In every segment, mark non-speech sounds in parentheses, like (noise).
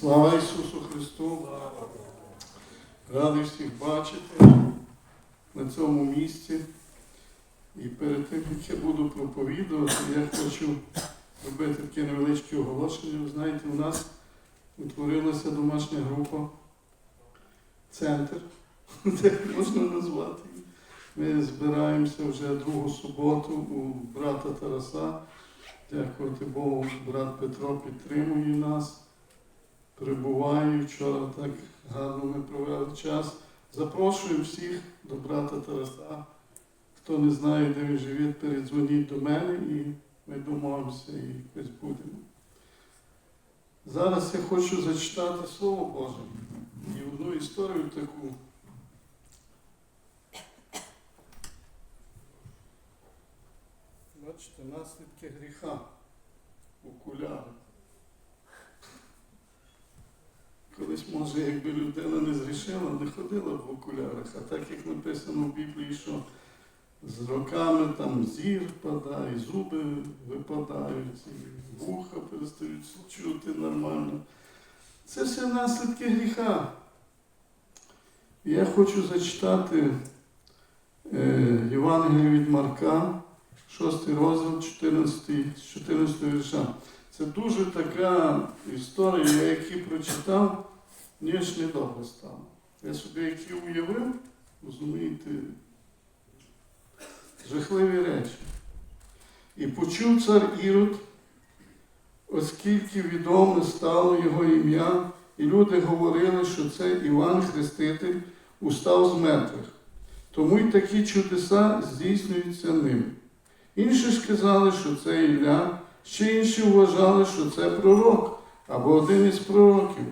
Слава Ісусу Христу! Радий всіх бачити на цьому місці. І перед тим, як я буду проповідувати, я хочу робити таке невеличке оголошення. Ви знаєте, у нас утворилася домашня група, центр, (laughs) так можна назвати. Ми збираємося вже другу суботу у брата Тараса. Дякувати Богу, брат Петро підтримує нас. Прибуваю. Вчора так гарно ми провели час. Запрошую всіх до брата Тараса. Хто не знає, де він живе, передзвоніть до мене і ми домовимося і якось будемо. Зараз я хочу зачитати Слово Боже і одну історію таку. Бачите, наслідки гріха. Окуляри. Колись, може, якби людина не зрішила, не ходила в окулярах, а так як написано в Біблії, що з роками там зір впадає, зуби випадають, і вуха перестають чути нормально. Це все наслідки гріха. Я хочу зачитати е, Євангеліє від Марка, 6 розділ, 14, з 14 вірша. Це дуже така історія, я які прочитав, мені ж недобре стало. Я собі які уявив, розумієте, жахливі речі. І почув цар Ірод, оскільки відоме стало його ім'я, і люди говорили, що це Іван Хреститель устав з мертвих. Тому й такі чудеса здійснюються ним. Інші ж казали, що це Ілля, ще інші вважали, що це пророк або один із пророків.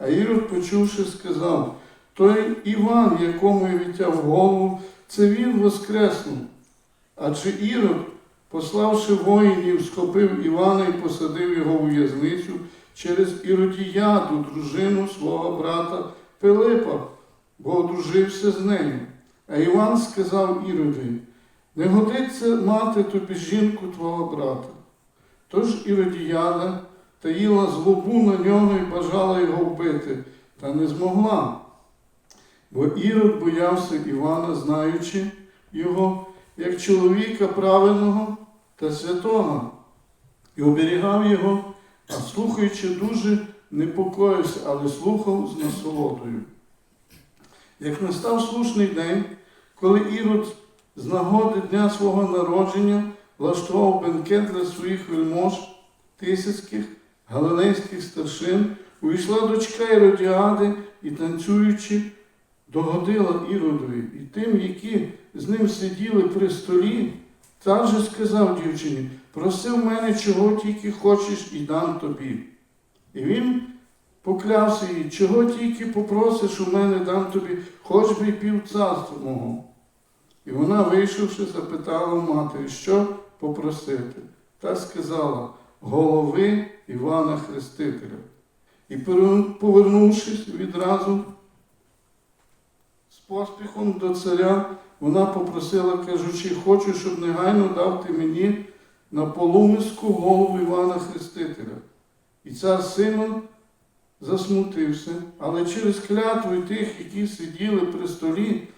А Ірод, почувши, сказав, той Іван, якому я відтяв голову, це він воскреснув. Адже Ірод, пославши воїнів, схопив Івана і посадив його у в'язницю через Іродіяду, дружину свого брата Пилипа, бо одружився з нею. А Іван сказав Іродові, не годиться мати тобі жінку твого брата. Тож Іродіяда таїла злобу на нього і бажала його вбити, та не змогла. Бо Ірод боявся Івана, знаючи його, як чоловіка правильного та святого, і оберігав його, а слухаючи дуже непокоївся, але слухав з насолодою. Як настав слушний день, коли Ірод з нагоди дня свого народження влаштував бенкет для своїх вельмож, тисяцьких, галилейських старшин, увійшла дочка Іродіади і, танцюючи, догодила Іродові і тим, які з ним сиділи при столі, цар же сказав дівчині, проси в мене, чого тільки хочеш, і дам тобі. І він поклявся їй, чого тільки попросиш у мене, дам тобі, хоч би й пів царства мого. І вона, вийшовши, запитала матері, що попросити. Та сказала голови Івана Хрестителя. І повернувшись відразу з поспіхом до царя, вона попросила, кажучи, хочу, щоб негайно дав ти мені на полумиску голову Івана Хрестителя. І цар Симон засмутився, але через клятву тих, які сиділи при столі,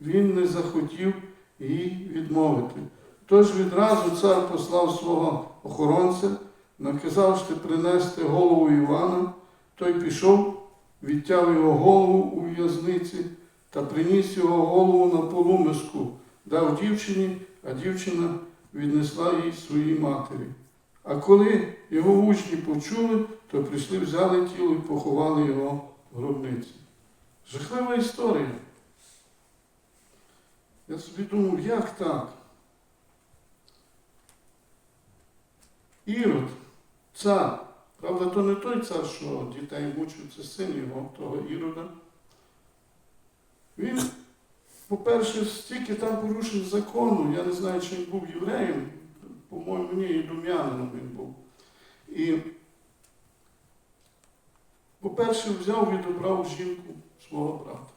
він не захотів їй відмовити. Тож відразу цар послав свого охоронця, наказавши принести голову Івана, той пішов, відтяв його голову у в'язниці та приніс його голову на полумиску, дав дівчині, а дівчина віднесла їй своїй матері. А коли його учні почули, то прийшли, взяли тіло і поховали його в гробниці. Жахлива історія. Я собі думав, як так? Ірод, цар. Правда, то не той цар, що дітей мучив, це син його, того Ірода. Він, по-перше, стільки там порушив закону, я не знаю, чи він був євреєм, по-моєму, ні, і дум'янином він був. І, по-перше, взяв відобрав жінку свого брата.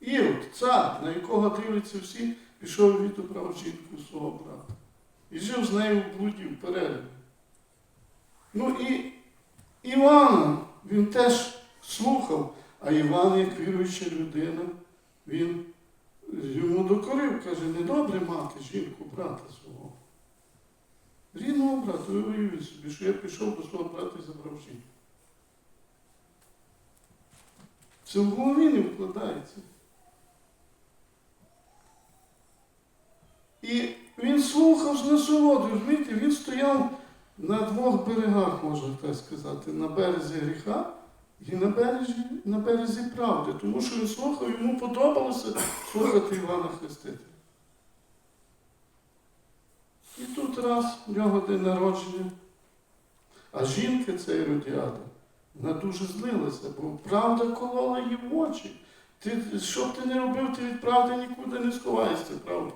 Ірод, цар, на якого дивляться всі, пішов відобрав жінку свого брата. І жив з нею в блуді, в перерві. Ну і Івана, він теж слухав, а Іван, як віруюча людина, він йому докорив, каже, недобре мати жінку, брата свого. Рідного брата, ви уявіть собі, що я пішов до свого брата і забрав жінку. Це в голові не вкладається. І він слухав з насолодою, розумієте, він стояв на двох берегах, можна так сказати, на березі гріха і на березі, на березі правди. Тому що він слухав, йому подобалося слухати Івана Хрестителя. І тут раз в нього день народження. А жінка ця Іродіада, вона дуже злилася, бо правда колола її в очі. Ти, що б ти не робив, ти від правди нікуди не сховаєшся, правда?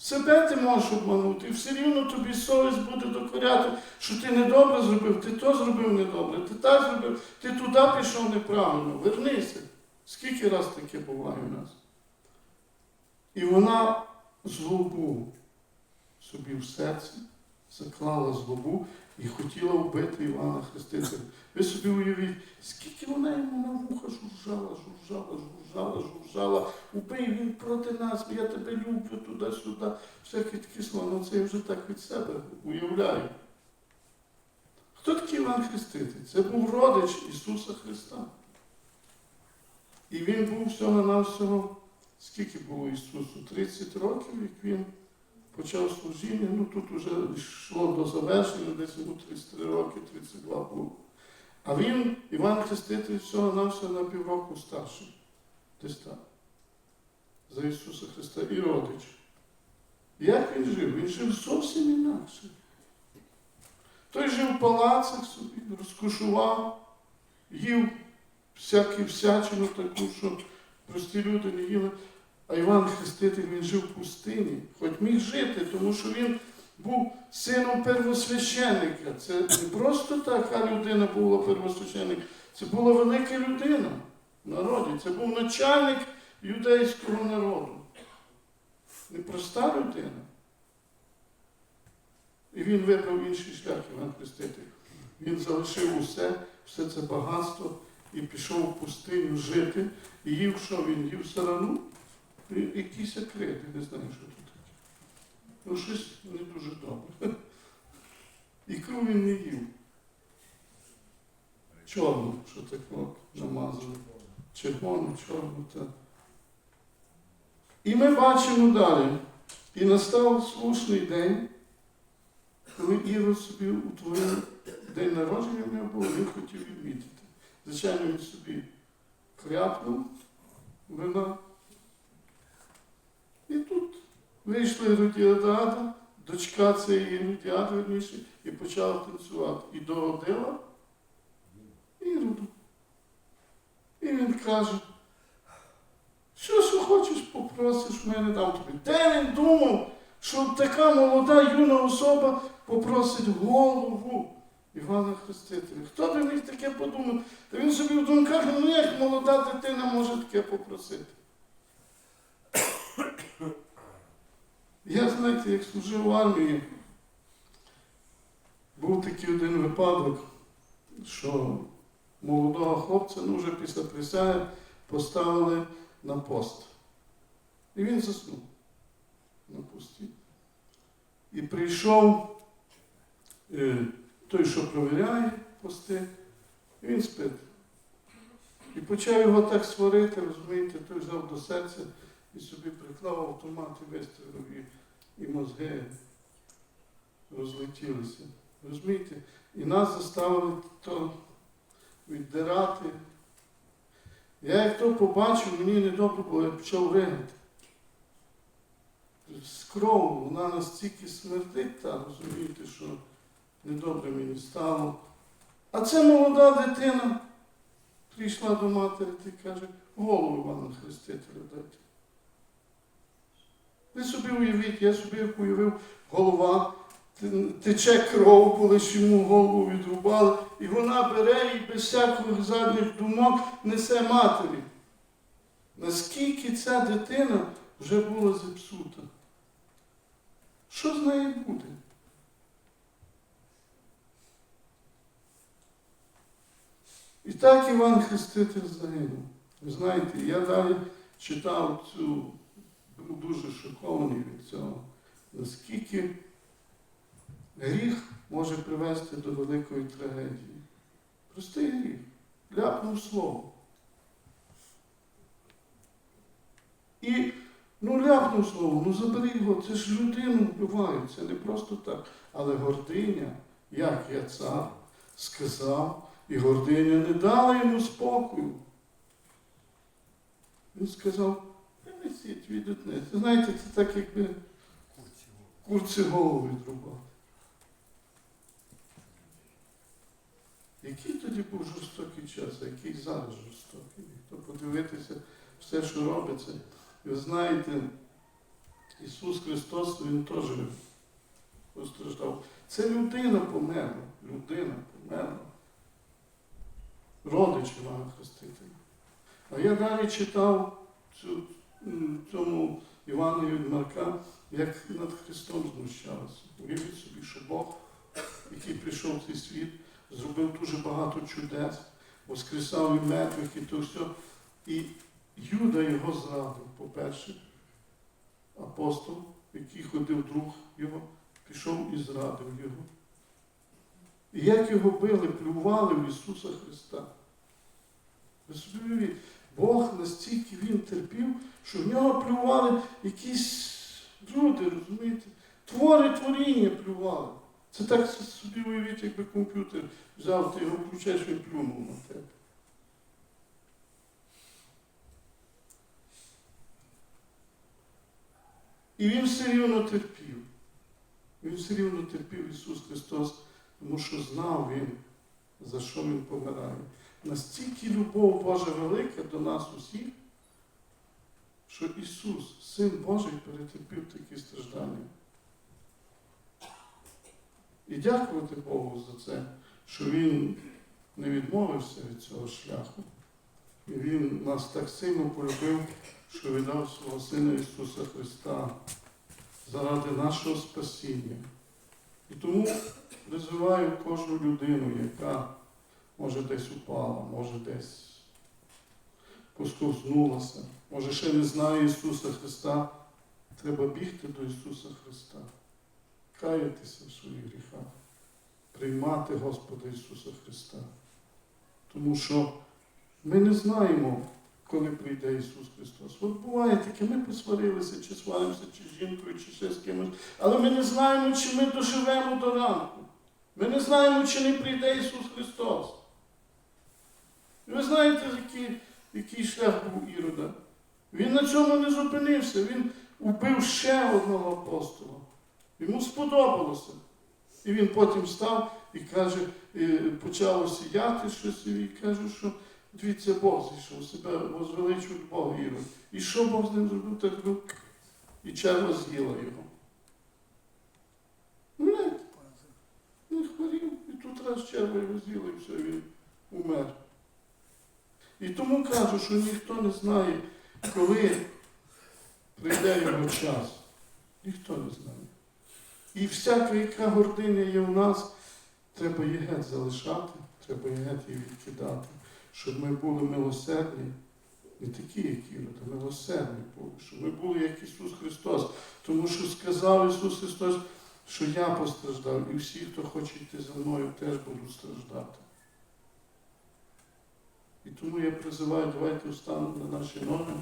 Себе ти можеш обманути, і все рівно тобі совість буде докоряти, що ти недобре зробив, ти то зробив недобре, ти так зробив, ти туди пішов неправильно. Вернися. Скільки раз таке буває у нас? І вона злобу собі в серці заклала злобу і хотіла вбити Івана Хрестителя. Ви собі уявіть, скільки вона йому на вуха жужжала, жужжала, жужжала, жужжала. Убий він проти нас, я тебе люблю туди-сюди. Всякі такі слова. Ну це я вже так від себе уявляю. Хто такий Іван Хреститель? Це був родич Ісуса Христа. І він був всього-навсього, скільки було Ісусу? 30 років, як він почав служіння. Ну тут вже йшло до завершення, десь йому 33 роки, 32 було. А він, Іван Хреститель, всього-навсього на півроку старший. Десь так. За Ісуса Христа і родич. Як він жив? Він жив зовсім інакше. Той жив в палацах собі, розкошував, їв всяку всячину таку, що прості люди не їли. А Іван Хреститель він жив в пустині, хоч міг жити, тому що він був сином первосвященника. Це не просто така людина була первосвященник, це була велика людина в народі. Це був начальник юдейського народу. Непроста людина. І він вибрав інший шлях, Іван Хреститель. Він залишив усе, все це багатство і пішов в пустиню жити. І їв що він? Їв сарану? І Якісь секрети, не знаю, що тут таке. Ну, щось не дуже добре. Ікру він не їв. Чорну, що так от намазали. Червону, чорну. Та. І ми бачимо далі. І настав слушний день, коли Ірод собі утворив день народження в нього був, він хотів відмітити. Звичайно, він собі хряпнув вина. І тут вийшла Іродіада, дочка цієї Іродіади, верніше, і почала танцювати. І догодила Іроду. І він каже, що що хочеш, попросиш, мене дам тобі. Де він думав, що така молода юна особа попросить голову Івана Хрестителя? Хто би міг таке подумати? Та він собі в думках, ну як молода дитина може таке попросити? Я, знаєте, як служив в армії, був такий один випадок, що молодого хлопця, ну вже після присяги, поставили на пост. І він заснув на пості. І прийшов е, той, що провіряє пости, і він спить. І почав його так сварити, розумієте, той взяв до серця і собі приклав автомат і вистрілив, і, і мозги розлетілися. Розумієте? І нас заставили то віддирати. Я як то побачив, мені недобре було, я почав ригати. З крову вона настільки смердить, та, розумієте, що недобре мені стало. А це молода дитина прийшла до матері і каже, голову Івана Хрестителя дайте. Ви собі уявіть, я собі як уявив, голова, тече кров, коли йому голову відрубали, і вона бере і без всяких задніх думок несе матері. Наскільки ця дитина вже була зіпсута? Що з нею буде? І так Іван Хреститель загинув. Ви знаєте, я далі читав цю був дуже шокований від цього, наскільки гріх може привести до великої трагедії. Простий гріх. Ляпнув слово. І ну ляпнув слово, ну забери його, це ж людину вбивають, це не просто так. Але гординя, як я цар, сказав, і гординя не дала йому спокою. Він сказав, принесіть відітне. Це знаєте, це так якби курці голову відрубати. Який тоді був жорстокий час, а який зараз жорстокий? То подивитися все, що робиться. Ви знаєте, Ісус Христос, Він теж постраждав. Це людина померла. Людина померла. Родич Івана Хрестителя. А я далі читав цю, цьому Івану від Марка, як над Христом знущалися. Уявіть собі, що Бог, який прийшов в цей світ, зробив дуже багато чудес, воскресав і мертвих, і то все. І Юда його зрадив, по-перше, апостол, який ходив друг його, пішов і зрадив його. І як його били, плювали в Ісуса Христа. Ви собі Бог настільки він терпів, що в нього плювали якісь люди, розумієте? Твори творіння плювали. Це так собі уявіть, якби комп'ютер взяв, ти його включаєш, він плюнув на тебе. І він все рівно терпів. Він все рівно терпів Ісус Христос, тому що знав Він, за що Він помирає. Настільки любов Божа велика до нас усіх, що Ісус, Син Божий, перетерпів такі страждання. І дякувати Богу за це, що Він не відмовився від цього шляху. І Він нас так сильно полюбив, що віддав свого Сина Ісуса Христа заради нашого спасіння. І тому призиваю кожну людину, яка може десь упала, може десь посковзнулася, може ще не знає Ісуса Христа, треба бігти до Ісуса Христа, каятися в своїх гріхах, приймати Господа Ісуса Христа. Тому що ми не знаємо, коли прийде Ісус Христос. От буває таке, ми посварилися, чи сваримося, чи з жінкою, чи ще з кимось, але ми не знаємо, чи ми доживемо до ранку. Ми не знаємо, чи не прийде Ісус Христос. Ви знаєте, який, який шлях був Ірода? Він на цьому не зупинився. Він убив ще одного апостола. Йому сподобалося. І він потім став і каже, і почало сіяти щось, і він каже, що дивіться, Бог зійшов, себе возвеличують Бог Ірод. І що Бог з ним зробив? Так ну, і черва з'їла його. Ну, не, хворів, і тут раз черва його з'їла, і все, він умер. І тому кажу, що ніхто не знає, коли прийде його час. Ніхто не знає. І всяка, яка гординя є в нас, треба її геть залишати, треба її геть її відкидати, щоб ми були милосердні, не такі, як Ірод, а милосердні були, щоб ми були як Ісус Христос. Тому що сказав Ісус Христос, що я постраждав, і всі, хто хоче йти за мною, теж будуть страждати. І тому я призиваю, давайте встанемо на наші ноги.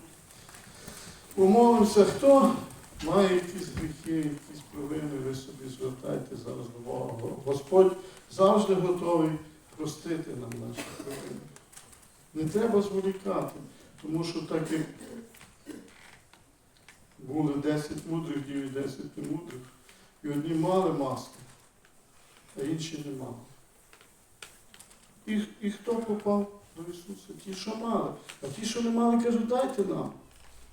Помолимося, хто має якісь гріхи, якісь провини, ви собі звертайте зараз до Бога. Господь завжди готовий простити нам наші провини. Не треба зволікати, тому що так як були 10 мудрих дів і 10 немудрих, і одні мали маски, а інші не мали. І, і хто попав до Ісуса? Ті, що мали. А ті, що не мали, кажуть, дайте нам.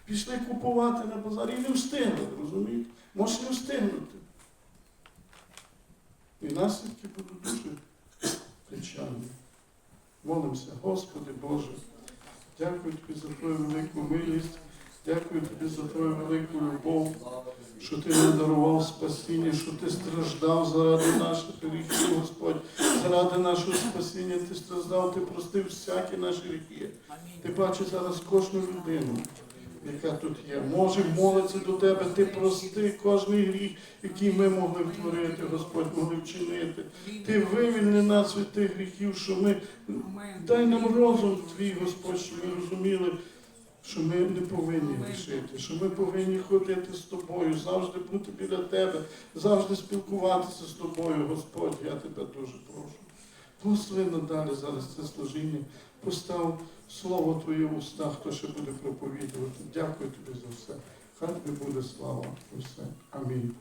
Пішли купувати на базарі і не встигли, розумієте? Може не встигнути. І наслідки будуть дуже печальні. Молимося, Господи Боже, дякую Тобі за Твою велику милість, дякую Тобі за Твою велику любов, що Ти нам дарував спасіння, що Ти страждав заради наших гріхів, Господь, заради нашого спасіння ти страждав, ти простив всякі наші гріхи. Ти бачиш зараз кожну людину, яка тут є. Може молиться до тебе, ти прости кожний гріх, який ми могли втворити, Господь, могли вчинити. Ти вивільни нас від тих гріхів, що ми дай нам розум твій, Господь, щоб ми розуміли, що ми не повинні грішити, що ми повинні ходити з тобою, завжди бути біля тебе, завжди спілкуватися з тобою, Господь. Я тебе дуже прошу. Благослови надалі зараз це служіння. Постав слово Твоє в уста, хто ще буде проповідувати. Дякую тобі за все. Хай тобі буде слава. Усе. Амінь.